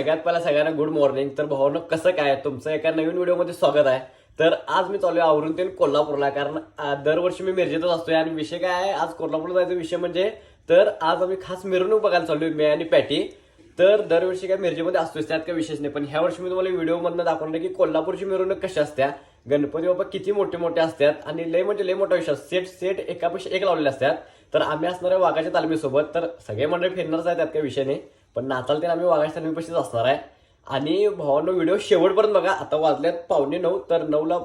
सगळ्यात पहिला सगळ्यांना गुड मॉर्निंग तर भावानं कसं काय? तुमचं एका नवीन व्हिडिओमध्ये स्वागत आहे. तर आज मी चालू आहे आवरून ते कोल्हापूरला कारण दरवर्षी मी मिरजेतच असतोय. आणि विषय काय आहे? आज कोल्हापूरला जायचा विषय म्हणजे तर आज आम्ही खास मिरवणूक बघायला चालू आहे मी आणि पॅटी. तर दरवर्षी काय मिरजेमध्ये असतोच त्यात काय विशेष नाही. पण ह्या वर्षी मी तुम्हाला व्हिडिओमधनं दाखवणार की कोल्हापूरची मिरवणूक कशी असत्या गणपती बाबा किती मोठे मोठे असतात आणि लय म्हणजे लय मोठा विषय सेट सेट एकापेक्षा एक लावलेले असतात तर आम्ही असणार आहे वाघाच्या तालमीसोबत. तर सगळे मंडळी फिरणारच आहे त्यात काही विषय नाही. पण नाचाल ते आम्ही वाघाच्या तालमीपाशीच असणार आहे. आणि भावांनो व्हिडिओ शेवटपर्यंत बघा. आता वाजल्यात पावणे नऊ तर नऊला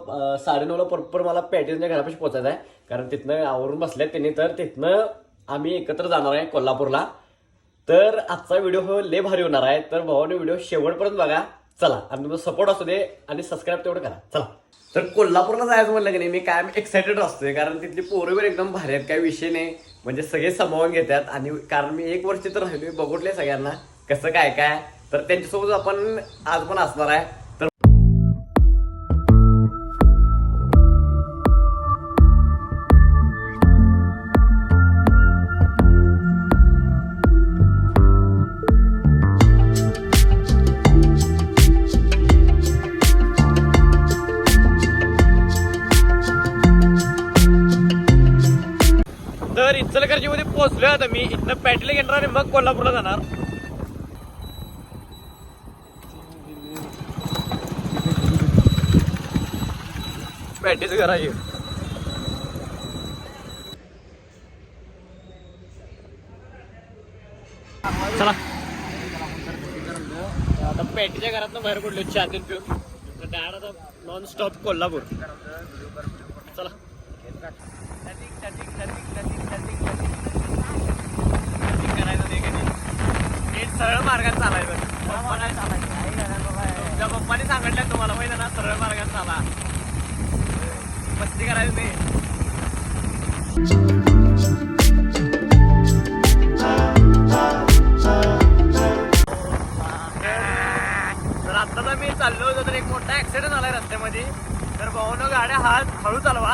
साडेनऊला प्रॉपर मला पॅटीच्या घरापाशी पोचायचं आहे. कारण तिथनं आवरून बसल्यात त्यांनी तर तिथनं आम्ही एकत्र जाणार आहे कोल्हापूरला. तर आजचा व्हिडिओ हो लय भारी होणार आहे. तर भावाने व्हिडिओ शेवटपर्यंत बघा. चला आणि तुमचा सपोर्ट असू दे आणि सबस्क्राईब तेवढं करा. चला. तर कोल्हापूरला जायचं म्हणलं की नाही मी कायम एक्सायटेड असतोय. कारण तिथली पोरं एकदम भारी आहेत काही विषय नाही. म्हणजे सगळे सामावून घेतात आणि कारण मी एक वर्ष तर राहिलोय बघितले सगळ्यांना कसं काय काय. तर त्यांच्यासोबत आपण आज पण असणार आहे. तर मध्ये पोहोचलोय आता मी. इथनं पॅटीला घेणार आणि मग कोल्हापूरला जाणार. पॅटीच घर आहे. चला. आता पॅटीच्या घरातनं बाहेर पडलो चहा पिऊन. डायरेक्ट आता नॉन स्टॉप कोल्हापूर. चला करायचं नाही कधी हे सरळ मार्गात चालायचं? तुमच्या पप्पाने सांगितलं तुम्हाला माहिती ना सरळ मार्गात चाला. मस्ती करायची नाही तर आता मी चाललो होतो तर एक मोठा ऍक्सिडेंट झालाय रस्त्यामध्ये. तर भाऊनं गाड्या हात हळू चालवा.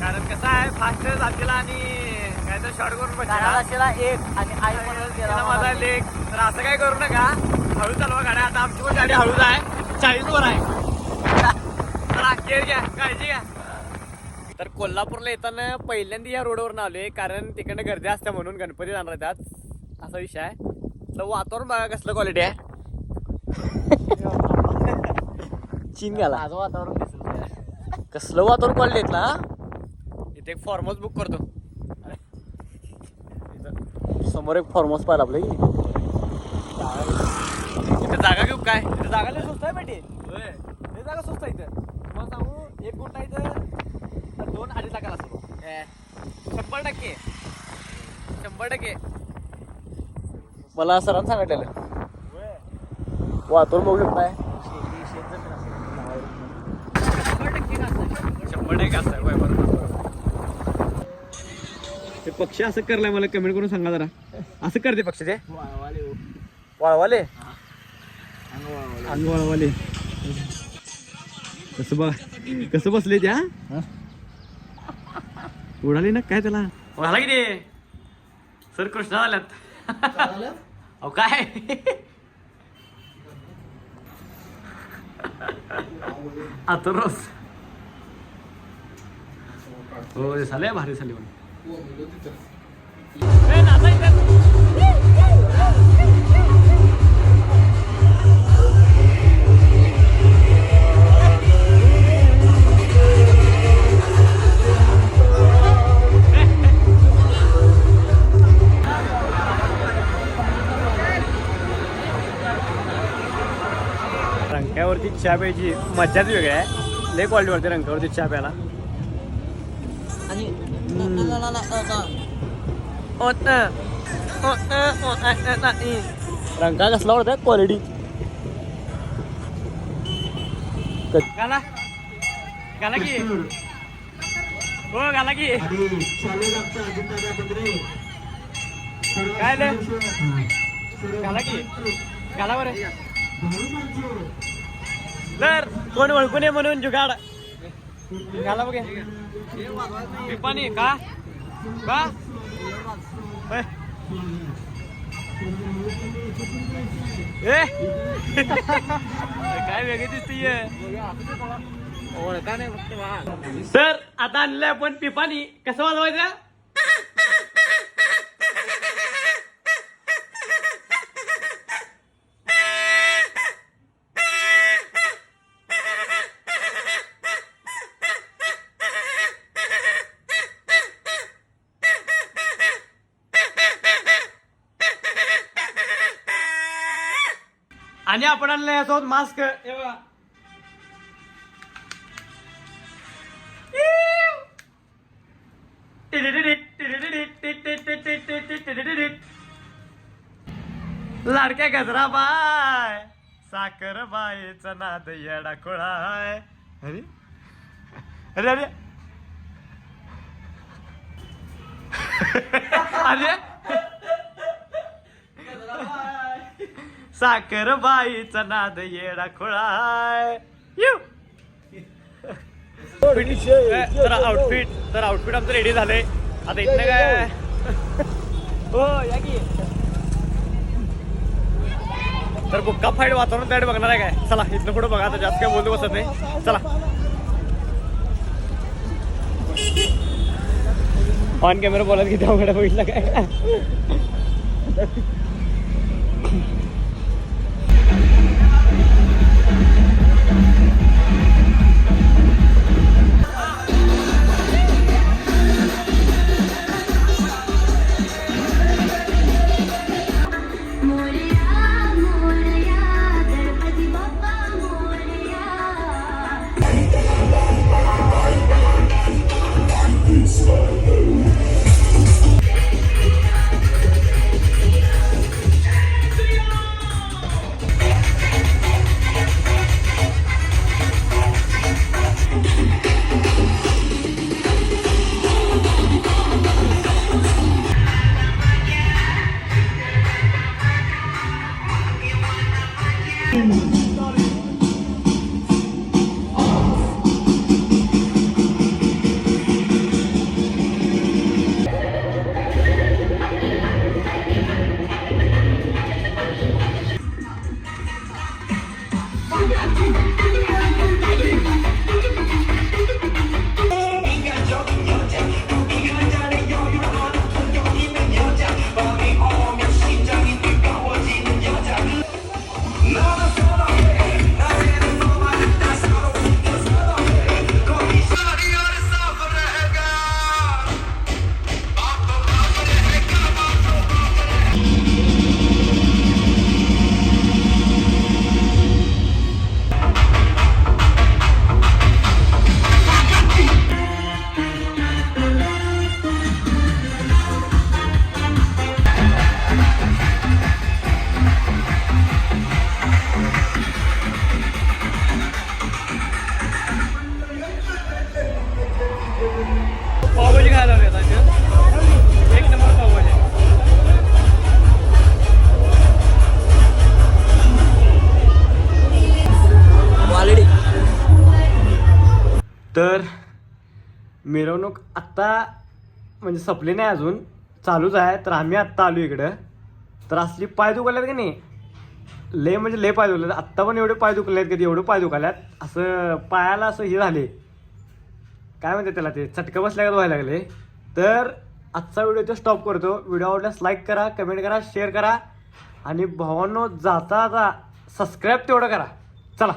कारण कसं आहे फास्ट जातील आणि तर शॉर्ट करून बसला एक आणि आई म्हणून त्याला माझा लेख तर असं काय करू नका. हळू चालवा गाड्या. आता आमची पण गाडी हळूच आहे. चाळीस वर आहे. घ्या. काळजी घ्या. तर कोल्हापूरला येताना पहिल्यांदा या रोडवर आलोय. कारण तिकडनं गर्दी असते म्हणून गणपती जाणार आज असा विषय आहे. तर वातावरण बघा कसलं क्वालिटी आहे. चीन गेला. माझं वातावरण कसलं वातावरण क्वालिटी आहेत ना इथे एक फॉर्मस बुक करतो. समोर एक फॉर्मस पाहिलं आपलं इथे जागा घेऊ काय? इथे जागा लय स्वस्त आहे बेटी. लय जागा स्वस्त आहे इथं. मग सांगू एक गुंठा इथं तर दोन अडीच लाखाला असतो शंभर टक्के. शंभर टक्के. मला सरांनी सांगितलेलं. वातावरण बघू शकताय. शंभर टक्के बरोबर. ते पक्षी असं करलाय मला कमेंट करून सांगा जरा. असं करते पक्षी ते वाळवाले? अंग वाळवाले. कसं बघ कसं बसले त्या? उडाले ना काय त्याला? उडाला की ते? सर कृष्णा झाल्यात अहो काय? आता रोज. हो झाले भारी झाले पण. रंकावरती चहा प्यायची मज्जाच वेगळी आहे. लय क्वालिटी वाटते रंकावरती चहा प्यायला आणि रंका कसला वाटत क्वालिटी गाला. गाला की. हो गाला की. काय गाला की. गाला बरं. तर कोण ओळखून ये म्हणून जुगाड. घाला बघे पाणी का? का. ए. काय वेगळी दिसतीये? ओळखा नाही. तर आता आणलंय आपण पिपाणी. कसं वाजवायचं? आणि आपण आणलंय यासोबत मास्क हे लाडक्या गजरा बाय साखर बायचा नाद येडा खोळाय अरे. अरे अरे. अरे. साखर बाईचा नाद येडा खोळाय. यू. तर आउटफिट तर आउटफिट आमचं रेडी झालंय. आता इथनं काय? हो या की. तर बुक्का फाईट वातावरण त्याकडे बघणार आहे काय? चला इथनं पुढे बघा आता जास्त काय बोलतो बसत नाही. चला. ऑन कॅमेरा बोलत किती अवघड बघितलं काय? मिरवणूक आत्ता म्हणजे संपली नाही अजून. चालूच आहे. तर आम्ही आत्ता आलो इकडं. तर असली पाय दुखाल्यात का नाही? लय म्हणजे लय पाय दुखले आत्ता पण एवढे पाय दुखले आहेत कधी? एवढे पाय दुखाल्यात असं पायाला असं हे झाले. काय म्हणते त्याला ते? चटकं बसल्या व्हायला लागले. तर आजचा व्हिडिओ तो स्टॉप करतो. व्हिडिओ आवडल्यास लाईक करा कमेंट करा शेअर करा. आणि भावांनो जाता जाता सबस्क्राईब तेवढं करा. चला.